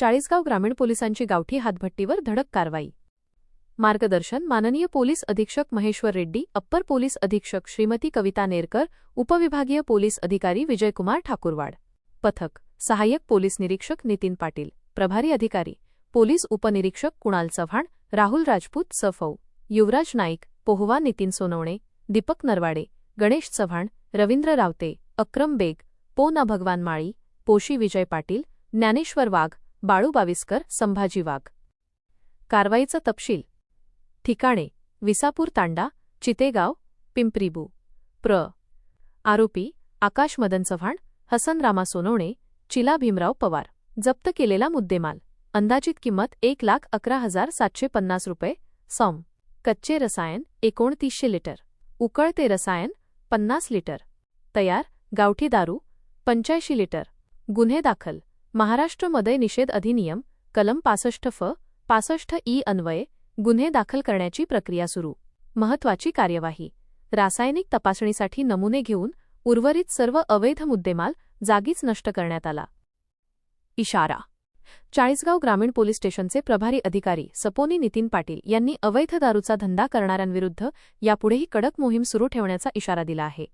चाळीसगाव ग्रामीण पोलिसांची गावठी हातभट्टीवर धडक कारवाई. मार्गदर्शन माननीय पोलीस अधीक्षक महेश्वर रेड्डी अप्पर पोलीस अधीक्षक श्रीमती कविता नेरकर उपविभागीय पोलीस अधिकारी विजयकुमार ठाकूरवाड. पथक सहाय्यक पोलीस निरीक्षक नितीन पाटील प्रभारी अधिकारी पोलीस उपनिरीक्षक कुणाल चव्हाण राहुल राजपूत सफौ युवराज नाईक पोहवा नितीन सोनवणे दीपक नरवाडे गणेश चव्हाण रवींद्र रावते अक्रम बेग पो ना भगवान माळी पोशी विजय पाटील ज्ञानेश्वर वाघ बाळू बाविस्कर संभाजी वाघ. कारवाईचा तपशील. ठिकाणे. विसापूर तांडा चितेगाव पिंपरीबू. प्र. आरोपी आकाश मदन चव्हाण हसन रामा सोनवणे चिला भीमराव पवार. जप्त केलेला मुद्देमाल. अंदाजित किंमत एक लाख अकरा हजार सातशे पन्नास रुपये. सॉम. कच्चे रसायन एकोणतीसशे लिटर. उकळते रसायन पन्नास लिटर. तयार. गावठी दारू पंच्याऐंशी लिटर. गुन्हे दाखल. महाराष्ट्र मदय निषेध अधिनियम कलम पासष्ट फ पासष्ट ई अन्वये गुन्हे दाखल करण्याची प्रक्रिया सुरू. महत्वाची कार्यवाही. रासायनिक तपासणीसाठी नमुने घेऊन उर्वरित सर्व अवैध मुद्देमाल जागीच नष्ट करण्यात आला. इशारा. चाळीसगाव ग्रामीण पोलीस स्टेशनचे प्रभारी अधिकारी सपोनी नितीन पाटील यांनी अवैध दारूचा धंदा करणाऱ्यांविरुद्ध यापुढेही कडक मोहीम सुरू ठेवण्याचा इशारा दिला आहे.